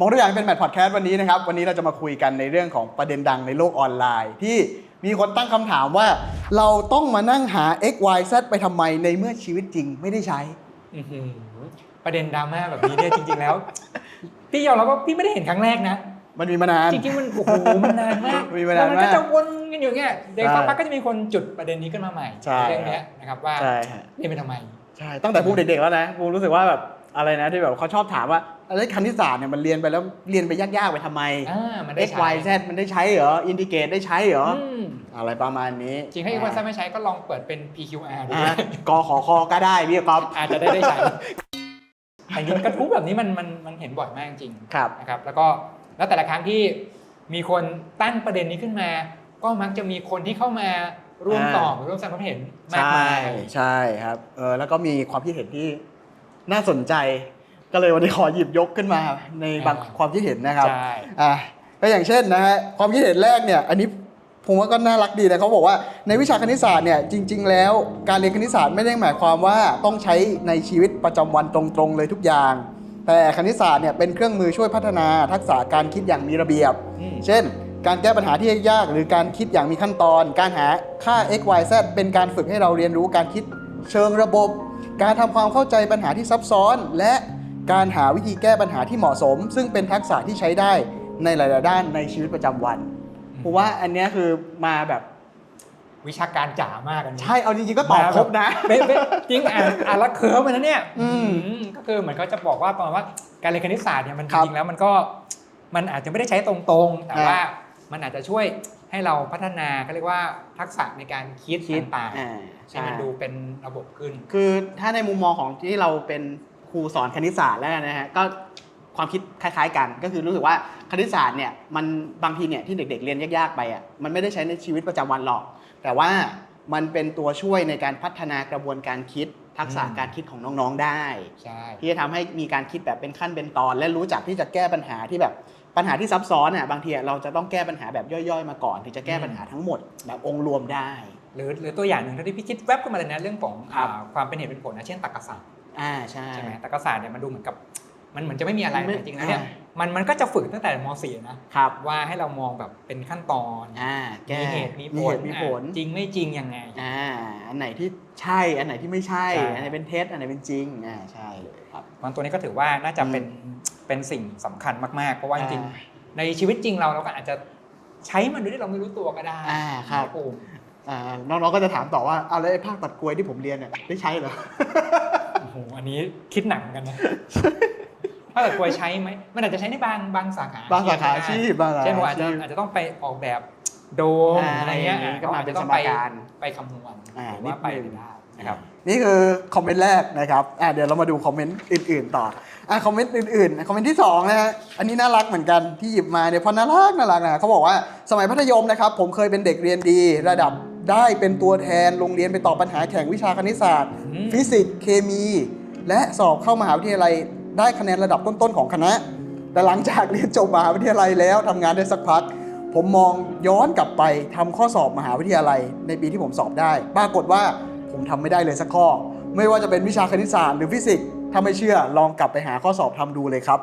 มองตัวอย่างเป็นแมทพอดแคสต์วันนี้นะครับ วันนี้เราจะมาคุยกันในเรื่องของประเด็นดังในโลกออนไลน์ ที่มีคนตั้งคำถามว่า เราต้องมานั่งหา x y z ไปทำไมในเมื่อชีวิตจริงไม่ได้ใช้ อื้อหือประเด็นดราม่าแบบนี้เนี่ยจริง ๆแล้ว พี่ยอมรับว่าพี่ไม่ได้เห็นครั้งแรกนะ มันมีมานาน จริงๆมันโอ้โหมันนานมากมีมานานแล้วมันมากก็จะวนกันอยู่เงี้ยเดี๋ยวใช่สักพักก็จะมีคนจุดประเด็นนี้ขึ้นมาใหม่ใช่ เรื่องเนี้ยนะครับว่าใช่ฮะเรียนไปทำไม ใช่ตั้งแต่ภูมิเด็กๆแล้วนะภูมิรู้สึกว่าแบบอะไรนะที่แบบเขาชอบถามว่า อะไรคณิตศาสตร์เนี่ยมันเรียนไปแล้วเรียนไปยากๆไปทำไม อ่ามันได้ x ใช้ y z มันได้ใช้เหรออินทิเกรตได้ใช้เหรออืมอะไรประมาณนี้จริงให้อีกวันซ้ไม่ใช้ก็ลองเปิดเป็น PQR ดูอะกอขอคอก็ได้พี่ก๊อฟอาจจะได้ได้ใช้แต่จริงๆกระทู้แบบนี้มันมันมันเห็นบ่อยมากจริง ครับ นะครับแล้วก็แล้วแต่ละครั้งที่มีคนตั้งประเด็นนี้ขึ้นมา ก็มักจะมีคนที่เข้ามาร่วมอ่า ตอบหรือร่วมแสดงความเห็นมากใช่มาย ใช่ครับเออแล้วก็มีความคิดเห็นที่น่าสนใจ ก็เลยวันนี้ขอหยิบยกขึ้นมาในบางความคิดเห็นนะครับใช่อะก็อย่างเช่นนะฮะความคิดเห็นแรกเนี่ยอันนี้ผมว่าก็น่ารักดีนะเขาบอกว่าในวิชาคณิตศาสตร์เนี่ยจริง ๆ แล้วการเรียนคณิตศาสตร์ไม่ได้หมายความว่าต้องใช้ในชีวิตประจำวันตรงๆเลยทุกอย่าง แต่คณิตศาสตร์เนี่ยเป็นเครื่องมือช่วยพัฒนาทักษะการคิดอย่างมีระเบียบอืมเช่น การแก้ปัญหาที่ยากๆหรือการคิดอย่างมีขั้นตอน การหาค่า x y z เป็นการฝึกให้เราเรียนรู้การคิดเชิงระบบ การทำความเข้าใจปัญหาที่ซับซ้อน และ การหาวิธีแก้ปัญหาที่เหมาะสม ซึ่งเป็นทักษะที่ใช้ได้ในหลาย ๆ ด้านในชีวิตประจำวันเพราะว่าอันเนี้ยคือมาแบบวิชาการจ๋ามากอันนี้ ใช่เอาจริง ๆ ก็ตอบครบนะ เป๊ะเป๊ะจริงอ่านอ่านแล้วเคิร์ฟไปนะเนี่ยอืมอืมก็คือเหมือนเขาจะบอกว่าประมาณว่าการเรียนคณิตศาสตร์เนี่ยมันคจรับริงๆแล้วมันก็มันอาจจะไม่ได้ใช้ตรงๆ แต่อ่าว่ามันอาจจะช่วยให้เราพัฒนาก็เรียกว่าทักษะในการคิดคิดต่างอ่าๆให้ใช่มันดูเป็นระบบขึ้น คือถ้าในมุมมองของที่เราเป็น ครูสอนคณิตศาสตร์แล้วกันนะฮะก็ความคิดคล้าย ๆ กัน ก็คือรู้สึกว่าคณิตศาสตร์เนี่ยมันบางทีเนี่ยที่เด็ก ๆ เรียนยากๆไปอะมันไม่ได้ใช้ในชีวิตประจำวันหรอก แต่ว่ามันเป็นตัวช่วยในการพัฒนากระบวนการคิดทักษะอืมการคิดของน้องๆได้ใช่ที่จะทำให้มีการคิดแบบเป็นขั้นเป็นตอน และรู้จักที่จะแก้ปัญหาที่แบบปัญหาที่ซับซ้อนอะบางทีอะเราจะต้องแก้ปัญหาแบบย่อยๆ มาก่อนถึงจะแก้ปัญหาทั้งหมดแบบองค์รวมได้ หรือหรือตัวอย่างหนึ่งที่พี่คิดแวบขึ้นมาเลยนะเรื่องของครับอ่าความเป็นเหตุเป็นผลนะเช่นตรรกศาสตร์ อ่าใช่ ใช่ไหมตรรกศาสตร์เนี่ยมันดูเหมือนกับ มันเหมือนจะไม่มีอะไรไม่แต่จริงๆแล้วเนี่ยอ่ามันมันก็จะฝึกตั้งแต่ม .4 นะครับ ว่าให้เรามองแบบเป็นขั้นตอนอ่าแก้มีเหตุมีผมีลเหตุมีผล อะจริงไม่จริงยังไง อ่า อันไหนที่ใช่ อันไหนที่ไม่ใช่ ใช่ อันไหนเป็นเท็จ อันไหนเป็นจริง อ่า ใช่เลยครับ มันตัวนี้ก็ถือว่าน่าจะเป็นเป็นสิ่งสำคัญมากๆ เพราะว่าจริงอ่าๆในชีวิตจริงเราเราก็อาจจะใช้มันโดยที่เราไม่รู้ตัวก็ได้อ่าครับโอ้อ่า น้องๆ ก็จะถามต่อว่า เอาแล้วไอ้ภาคตัดกลวยที่ผมเรียนเนี่ยได้ใช้เหรอ โหอันนี้คิดหนักเหมือนกันนะถ้าเกิดควรใช้ไหมมันอาจจะใช้ในบางบางสาขาบางสาขาอาชีพบางสาขาเช่นว่าอาจจะอาชีพอาจจะต้องไปออกแบบโดมอ่าอะไรเงี้ยอะไรอย่างงี้อะก็มาเป็นอจจะต้องสมการไปคำนวณอ่าหรือว่าไปนิดนึงได้นะครับนี่คือคอมเมนต์แรกนะครับอ่าเดี๋ยวเรามาดูคอมเมนต์อื่น ๆ ต่ออ่าคอมเมนต์อื่นๆคอมเมนต์ที่สองนะฮะอันนี้น่ารักเหมือนกันที่หยิบมาเนี่ยเพราะน่ารักน่ารักนะเขาบอกว่าสมัยมัธยมนะครับผมเคยเป็นเด็กเรียนดีระดับ ได้เป็นตัวแทนโรงเรียนไปตอบปัญหาแข่งวิชาคณิตศาสตร์อืมฟิสิกส์เคมี และสอบเข้ามหาวิทยาลัยได้คะแนนระดับต้นๆของคณะ แต่หลังจากเรียนจบมหาวิทยาลัยแล้วทำงานได้สักพัก ผมมองย้อนกลับไปทำข้อสอบมหาวิทยาลัย ในปีที่ผมสอบได้ ปรากฏว่าผมทำไม่ได้เลยสักข้อ ไม่ว่าจะเป็นวิชาคณิตศาสตร์หรือฟิสิกส์ถ้าไม่เชื่อลองกลับไปหาข้อสอบทำดูเลยครับ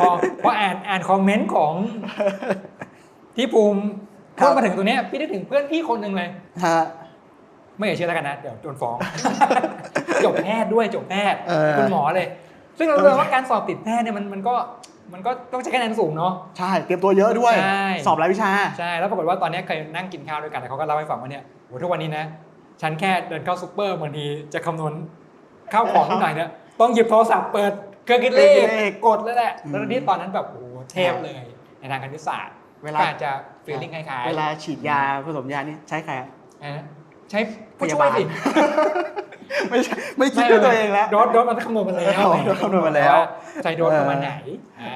พอพออ่านอ่านคอมเมนต์ของที่ภูมิครับ พูดมาถึงตัวเนี้ยพี่ได้ถึงเพื่อนพี่คนหนึ่งเลยฮะไม่อยากเชื่อแล้วกันนะเดี๋ยวโดนฟ้องจบแพทย์ด้วยจบแพทย์เออคุณหมอเลย ซึ่งเรารู้ว่าการสอบติดแพทย์เนี่ยมันมันก็มันก็ต้องใช้คะแนนสูงเนาะใช่เตรียมตัวเยอะด้วยใช่สอบรายวิชาใช่แล้วปรากฏว่าตอนนี้เคยนั่งกินข้าวด้วยกันแล้วเขาก็เล่าให้ฟังว่าเนี่ยโหทุกวันนี้นะฉันแค่เดินเข้าซูเปอร์บางทีจะคำนวณข้าวของนิดหน่อยเนี่ยต้องหยิบโทรศัพท์เปิดเครื่องคิดเลเครื่องคิดเลขขกดแล้วแหละอืมแล้วที่ตอนนั้นแบบโอ้โหเทพเลยในทางคณิตศาสตร์ เวลา ก็อาจจะฟีลลิ่งคล้ายๆเวลาฉีดยาผสมยานี่ใช้ใครอะอะไรนะใช้ผู้พช่ยาวยบาลสิ ไม่ใช่ไม่คิดด้วยตัวเองแล้ว โดสโดสมันคำนวณมาแล้วอ๋อโดสคำนวณมาแล้ว ใช้โดสประมาณไหน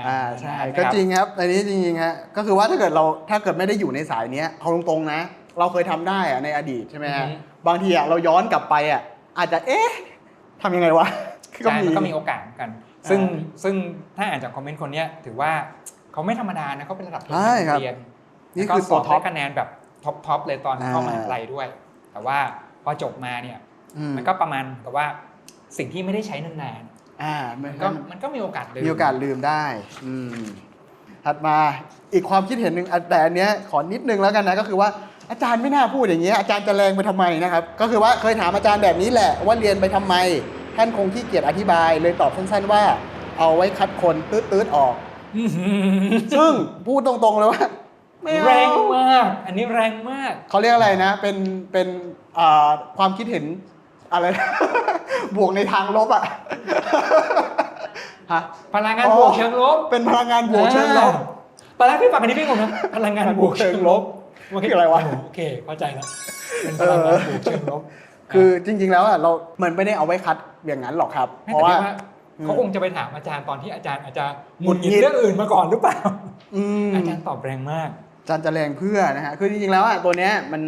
อ่าใช่นะคก็บจริงครับในนี้จริงๆฮะก็คือว่าถ้าเกิดเราถ้าเกิดไม่ได้อยู่ในสายเนี้ยเอาตรงๆนะ เราเคยทำได้อะในอดีตใช่ไหมฮะอือฮึ บางทีอะเราย้อนกลับไปอะอาจจะเอ๊ะทำยังไงวะ ใช่มันก็มีโอกาสเหมือนกันอ่าซึ่งซึ่งถ้าอ่านจากคอมเมนต์คนเนี้ยถือว่า เขาไม่ธรรมดานะเขาเป็นระดับใช่ครับเรียนนี่แล้วก็คือสตัอวบท็อปได้คะแนนแบบท็อปท็อปเลยตอนอ่าเข้ามหาลัยด้วย แต่ว่าพอจบมาเนี่ยอืมมันก็ประมาณกับว่าสิ่งที่ไม่ได้ใช้นานอ่ามันก็ก็มันก็มีโอกาสเลยมีโอกาสลืมได้อืมถัดมาอีกความคิดเห็นหนึ่งอะแต่อันเนี้ยขอนิดนึงแล้วกันนะก็คือว่าอาจารย์ไม่น่าพูดอย่างเงี้ยอาจารย์จะแรงไปทำไมนะครับ ก็คือว่าเคยถามอาจารย์แบบนี้แหละว่าเรียนไปทำไมท่านคงขี้เกียจอธิบายเลยตอบสั้นๆว่า เอาไว้คัดคนตืดๆออกอื้อหือ ซึ่งพูดตรงๆเลยว่าไม่เอา แรงมาก อันนี้แรงมาก เขาเรียกอะไรนะ เป็น เป็นอ่าความคิดเห็นอะไร บวกในทางลบอะ ฮะ พลังงานอ๋อบวกเชิงลบเป็นพลังงานบวกเชิงลบตอนแรกพี่ฟังอันนี้พี่งงนะพลังงานบวกเชิงลบคืออะไรวะ โอเคเข้าใจแล้วเป็นพลังงานบวกเชิงลบ คือจริงๆแล้วอะเราเหมือนไม่ได้เอาไว้คัดอย่างนั้นหรอกครับไม่เพราะแต่ว่าพี่ว่า เขาคงจะไปถามอาจารย์ตอนที่อาจารย์อาจจะหหมุงุนดหหงิงิดดเรื่องอื่นมาก่อนหรือเปล่าอืมอาจารย์ตอบแรงมากอาจารย์จะแรงเพื่อนะฮะคือจริงๆแล้วอะตัวเนี้ยมัน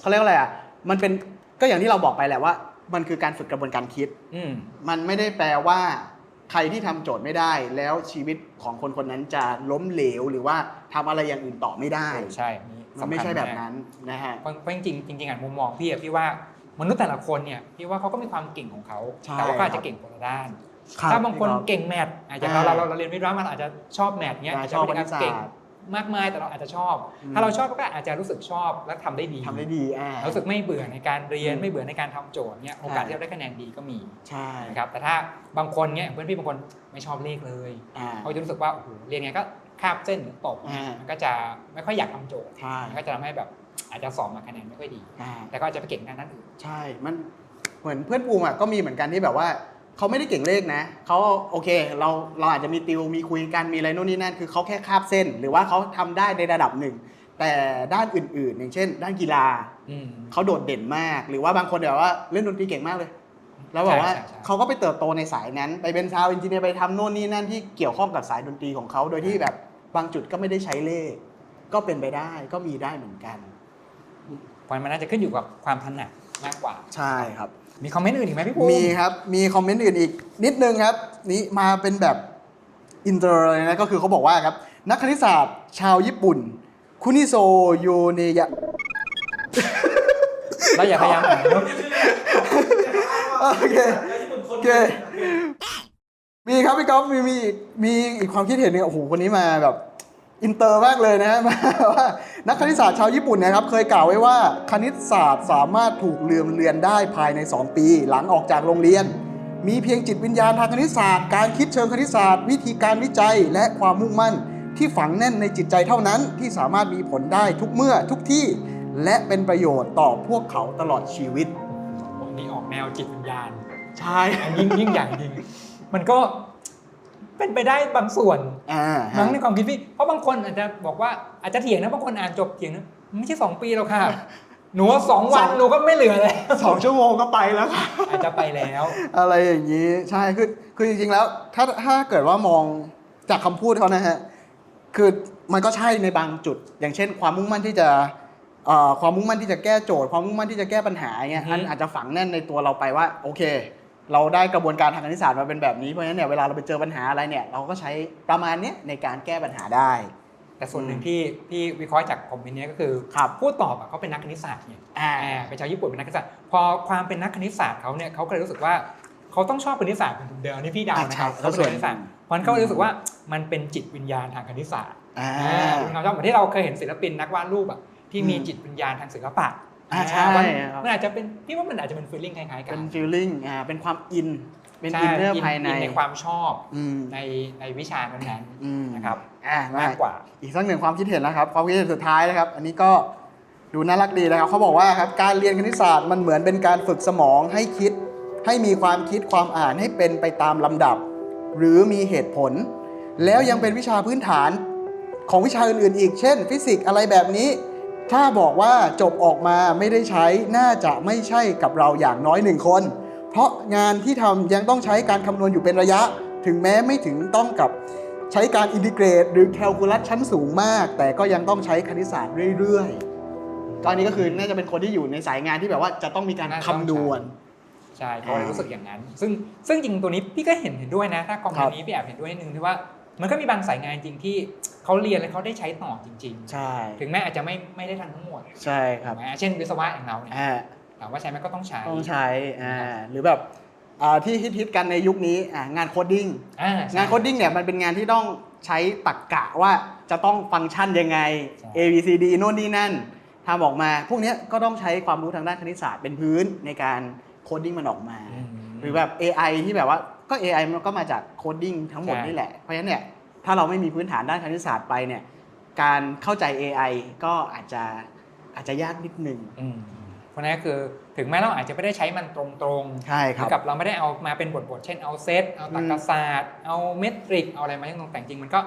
เขาเรียกว่าอะไรอะมันเป็นก็อย่างที่เราบอกไปแหละว่า มันคือการฝึกกระบวนการคิดอืมมันไม่ได้แปลว่า ใครที่ทำโจทย์ไม่ได้ แล้วชีวิตของคนคนนั้นจะล้มเหลวหรือว่าทำอะไรอย่างอื่นต่อไม่ได้ใช่มันไม่ใช่แบบนั้นนะฮะเพราะเพราะจริงๆจริงๆอะมุมมองพี่อะพี่ว่ามนุษย์แต่ละคนเนี่ยพี่ว่าเขาก็มีความเก่งของเขาใช่แต่ว่าก็อาจครัจะบเก่งคนละด้าน ครับถ้าบางคนพี่ก๊อฟเก่งแมทอาจจะอ่าเราเราเราเรียนวิทย์ว่ามันอาจจะชอบแมทเนี้ยอ่าอาจจะชอบไม่ได้คณิตศาสตร์เก่งมากมายแต่เราอาจจะชอบอืมถ้าเราชอบก็อาจจะรู้สึกชอบและทำได้ดีทำได้ดีอ่ารู้สึกไม่เบื่อในการเรียนอืมไม่เบื่อในการทำโจทย์เนี่ยโอกาสใช่ที่เราได้คะแนนดีก็มีใช่นะครับแต่ถ้าบางคนเนี่ยเพื่อนพี่บางคนไม่ชอบเลขเลยอ่าเขาจะรู้สึกว่าโอ้โหเรียนไงก็คาบเส้นหรือตกอ่ามัมันก็จะไม่ค่อยอยากทำโจทย์ใช่มันก็จะทำให้แบบอาจจะสอบมาคะแนนไม่ค่อยดีอ่าแต่ก็อาจจะไปเก่งด้านนั้นอื่นใช่มันเหมือนเพื่อนปูมอะก็มีเหมือนกันที่แบบว่า เขาไม่ได้เก่งเลขนะเขาโอเค เราเราอาจจะมีติวมีคุยกันมีอะไรโน่นนี่นั่นคือเขาแค่คาบเส้น หรือว่าเขาทำได้ในระดับหนึ่ง แต่ด้านอื่นๆ อย่างเช่น ด้านกีฬาอืม เขาโดดเด่นมาก หรือว่าบางคนแบบว่าเล่นดนตรีเก่งมากเลย แล้วแบบว่าใช่ใช่ใช่ เขาก็ไปเติบโตในสายนั้น ไปเป็นซาวด์เอนจิเนียร์ไปทำโน่นนี่นั่นที่เกี่ยวข้องกับสายดนตรีของเขาโดยที่แบบบางจุดก็ไม่ได้ใช้เลข ก็เป็นไปได้ก็มีได้เหมือนกันเพราะมันน่าจะขึ้นอยู่กับความถนัดมากกว่า ใช่ครับ มีคอมเมนต์อื่นอีกไหมพี่ภูมิมีครับ มีคอมเมนต์อื่นอีกนิดนึงครับ นี่มาเป็นแบบอินเตอร์เลยนะ ก็คือเขาบอกว่าครับ นักคณิตศาสตร์ชาวญี่ปุ่น คุนิโซโยเนยะเราอย่าพยายามอ่านเนอะโอเคโอเค มีครับพี่ก๊อฟมีมีมีอีกความคิดเห็นหนึงโอ้โหคนนี้มาแบบอินเตอร์มากเลยนะมาว่า นักคณิตศาสตร์ชาวญี่ปุ่นนะครับเคยกล่าวไว้ว่าคณิตศาสตร์สามารถถูกลืมเลือนได้ภายใน 2 ปี หลังออกจากโรงเรียน มีเพียงจิตวิญญาณทางคณิตศาสตร์ การคิดเชิงคณิตศาสตร์ วิธีการวิจัยและความมุ่งมั่น ที่ฝังแน่นในจิตใจเท่านั้น ที่สามารถมีผลได้ทุกเมื่อทุกที่ และเป็นประโยชน์ต่อพวกเขาตลอดชีวิตวันนี้ออกแนวจิตวิญญาณใช่อันยิ่งยิ่งใหญ่จริงมันก็เป็นไปได้บางส่วนอ่ามั้งฮะในความคิดพี่ เพราะบางคนอาจจะบอกว่า อาจจะเถียงนะบางคนอ่านจบเถียงนะไม่ใช่สองปีแล้วค่ะ หนูว่าสองวันหนูก็ไม่เหลือเลยสองชั่วโมงก็ไปแล้วค่ะ อาจจะไปแล้ว อะไรอย่างนี้ใช่คือคือจริงๆแล้ว ถ้าถ้าเกิดว่ามองจากคำพูดเขานะฮะคือมันก็ใช่ในบางจุด อย่างเช่น ความมุ่งมั่นที่จะเอ่อความมุ่งมั่นที่จะแก้โจทย์ ความมุ่งมั่นที่จะแก้ปัญหาเงี้ยอือฮึ อันอาจจะฝังแน่นในตัวเราไปว่า โอเค เราได้กระบวนการทางคณิตศาสตร์มาเป็นแบบนี้เพราะฉะนั้นเนี่ยเวลาเราไปเจอปัญหาอะไรเนี่ยเราก็ใช้ประมาณเนี้ยในการแก้ปัญหาได้ แต่ส่วนหนึ่งที่พี่วิเคราะห์จากคอมเมนต์เนี้ยก็คือครับผู้ตอบอะเขาเป็นนักคณิตศาสตร์ไงอ่าอ่าเป็นชาวญี่ปุ่นเป็นนักคณิตศาสตร์พอความเป็นนักคณิตศาสตร์เขาเนี่ยเขาก็เลยรู้สึกว่าเขาต้องชอบคณิตศาสตร์เป็นเดิมอันนี่พี่เดาอ่านะครับใช่เขาเป็นคณิตศาสตร์เพราะฉะนั้นเขาเลยรู้สึกว่ามันเป็นจิตวิญญาณทางคณิตศาสตร์อ่าอ่าเป็นความชอบเหมือนที่เราเคยเห็นศิลปินนักวาดรูปอะที่มีอืมจิตวิญญาณทางศิลปะอ่าใช่มันครับมันอาจจะเป็นพี่ว่ามันอาจจะเป็นฟีลลิ่งคล้ายๆกัเป็นนฟีลลิ่งอ่าเป็นความอิน เป็นใช่อินเนอร์ภายใน ในความชอบอืมในในวิชานั้นอืมๆนะครับอ่ามากกว่าอีกสักหนึ่งความคิดเห็นนะครับ ความคิดเห็นสุดท้ายนะครับ อันนี้ก็ดูน่ารักดีนะครับเขาบอกว่าครับการเรียนคณิตศาสตร์มันเหมือนเป็นการฝึกสมองให้คิด ให้มีความคิดความอ่านให้เป็นไปตามลำดับ หรือมีเหตุผล แล้วยังเป็นวิชาพื้นฐานของวิชาอื่นๆอีกเช่น ฟิสิกส์อะไรแบบนี้ ถ้าบอกว่าจบออกมาไม่ได้ใช้น่าจะไม่ใช่กับเราอย่างน้อยหนึ่งคน เพราะงานที่ทำยังต้องใช้การคำนวณอยู่เป็นระยะ ถึงแม้ไม่ถึงต้องกับใช้การอินทิเกรต หรือแคลคูลัสชั้นสูงมาก แต่ก็ยังต้องใช้คณิตศาสตร์เรื่อยๆตอนนี้ก็คือน่าจะเป็นคนที่อยู่ในสายงานที่แบบว่าจะต้องมีการน่าจะคำนวณใช่เขาเลยรู้สึกอย่างนั้น ซึ่งซึ่งจริงตัวนี้พี่ก็เห็นเห็นด้วยนะ ถ้าคอมเมนต์นี้พี่แอบเห็นด้วยนิดนึงที่ว่ามันก็มีบางสายงานจริงที่เขาเรียนแล้วเขาได้ใช้ต่อจริงใช่ๆถึงแม้อาจจะไม่ไม่ได้ทันทั้งหมด ใช่ครับถูกไหมเช่นวิศวะอย่างเราเนี่ยอ่า ถามว่าใช้ไหมก็ต้องใช้ ต้องใช้อ่าหรือแบบอ่าที่ฮิตๆกันในยุคนี้อ่างานโคดดิ้งอ่าใช่งานโคดดิ้งเนี่ยมันเป็นงานที่ต้องใช้ตรรกกะว่าจะต้องฟังก์ชันยังไงใช่ A B C D โน่นนี่นั่นทำออกมา พวกเนี้ยก็ต้องใช้ความรู้ทางด้านคณิตศาสตร์เป็นพื้นในการโคดดิ้งมันออกมาอืมหรือแบบ AI ที่แบบว่าก็ AI มันก็มาจากโคดดิ้งทั้งหมดใช่นี่แหละ เพราะฉะนั้นเนี่ยถ้าเราไม่มีพื้นฐานด้านคณิตศาสตร์ไปเนี่ยการเข้าใจ AI ก็อาจจะอาจจะยากนิดนึงอืม เพราะนั้นคือถึงแม้เราอาจจะไม่ได้ใช้มันตรงๆใช่เหคมืรัอบนกับเราไม่ได้เอามาเป็นบทบทๆเช่นเอาเซตเอาตรรกศาสตร์ เอาเมตริก เอาอะไรมาให้ตรงแต่จริงมันก็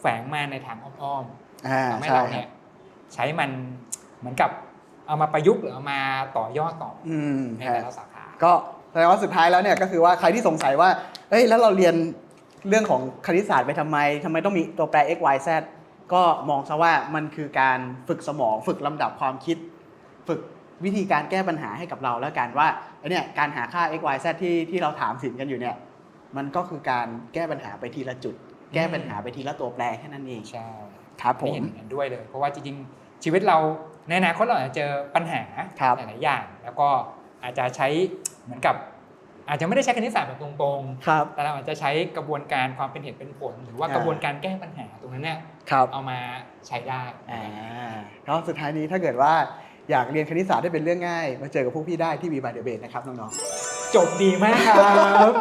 แฝงมาในทางอ้อมอ่าๆทำให้ใช่เราครัเนี่บยใช้มันเหมือนกับเอามาประยุกต์หรือเอามาต่อยอดต่ออืมในใช่แต่ละสาขาก็แสดงว่าสุดท้ายแล้วเนี่ยก็คือว่าใครที่สงสัยว่าเอ้ยแล้วเราเรียนเรื่องของคณิตศาสตร์ไปทำไมทำไมต้องมีตัวแปร x y z ก็มองซะว่ามันคือการฝึกสมอง ฝึกลำดับความคิด ฝึก วิธีการแก้ปัญหาให้กับเราแล้วกันว่าไอ้เนี่ยการหาค่า x y z ที่ที่เราถามสินกันอยู่เนี่ยมันก็คือการแก้ปัญหาไปทีละจุด แก้ปัญหาไปทีละตัวแปรแค่นั้นเองใช่ครับผนี่มเห็นเห็นด้วยเลย เพราะว่าจริงๆ ชีวิตเราในอนาคตเราอาจจะเจอปัญหาครับหลายๆอย่าง แล้วก็อาจจะใช้เหมือนกับ อาจจะไม่ได้ใช้คณิตศาสตร์แบบตรงครับๆแต่เราอาจจะใช้กระบวนการความเป็นเหตุเป็นผล หรือว่าอ่ากระบวนการแก้ปัญหาตรงนั้นเนี่ยครับเอามาใช้ได้อ่าก็สุดท้ายนี้ถ้าเกิดว่า อยากเรียนคณิตศาสตร์ได้เป็นเรื่องง่าย มาเจอกับพวกพี่ได้ที่วีบาเดเบนะครับน้องๆ จบดีมากครับ